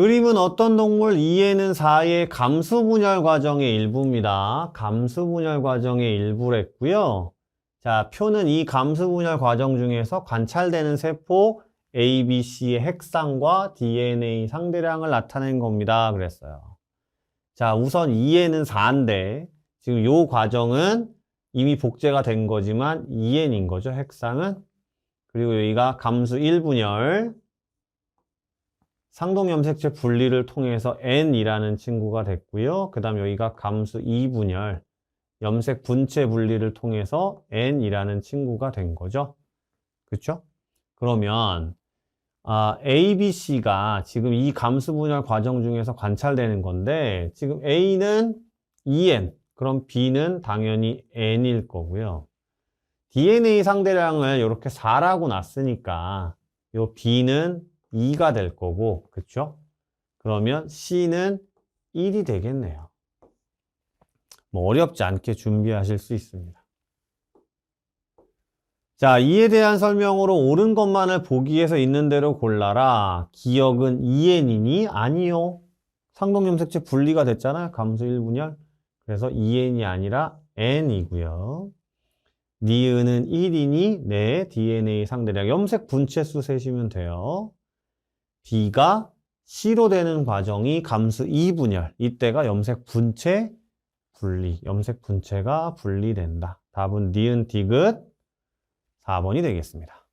그림은 어떤 동물 2에는 4의 감수 분열 과정의 일부입니다. 감수 분열 과정의 일부랬고요. 자, 표는 이 감수 분열 과정 중에서 관찰되는 세포 A, B, C의 핵상과 DNA 상대량을 나타낸 겁니다. 그랬어요. 자, 우선 2에는 4인데 지금 요 과정은 이미 복제가 된 거지만 2n인 거죠. 핵상은. 그리고 여기가 감수 1분열 상동 염색체 분리를 통해서 n이라는 친구가 됐고요. 그 다음 여기가 감수 2분열 염색 분체 분리를 통해서 n이라는 친구가 된 거죠. 그렇죠? 그러면 아, A, B, C가 지금 이 감수 분열 과정 중에서 관찰되는 건데 지금 A는 2n, 그럼 B는 당연히 n일 거고요. DNA 상대량을 이렇게 4라고 놨으니까 요 B는 2가 될 거고, 그쵸? 그러면 C는 1이 되겠네요. 뭐 어렵지 않게 준비하실 수 있습니다. 자, 이에 대한 설명으로 옳은 것만을 보기에서 있는 대로 골라라. 기억은 2n이니? 아니요. 상동염색체 분리가 됐잖아요. 감수 1분열. 그래서 2n이 아니라 n이고요. 니은은 1이니? 네, DNA 상대량. 염색 분체수 세시면 돼요. B가 C로 되는 과정이 감수 2분열. 이때가 염색 분체 분리. 염색 분체가 분리된다. 답은 니은 디귿 4번이 되겠습니다.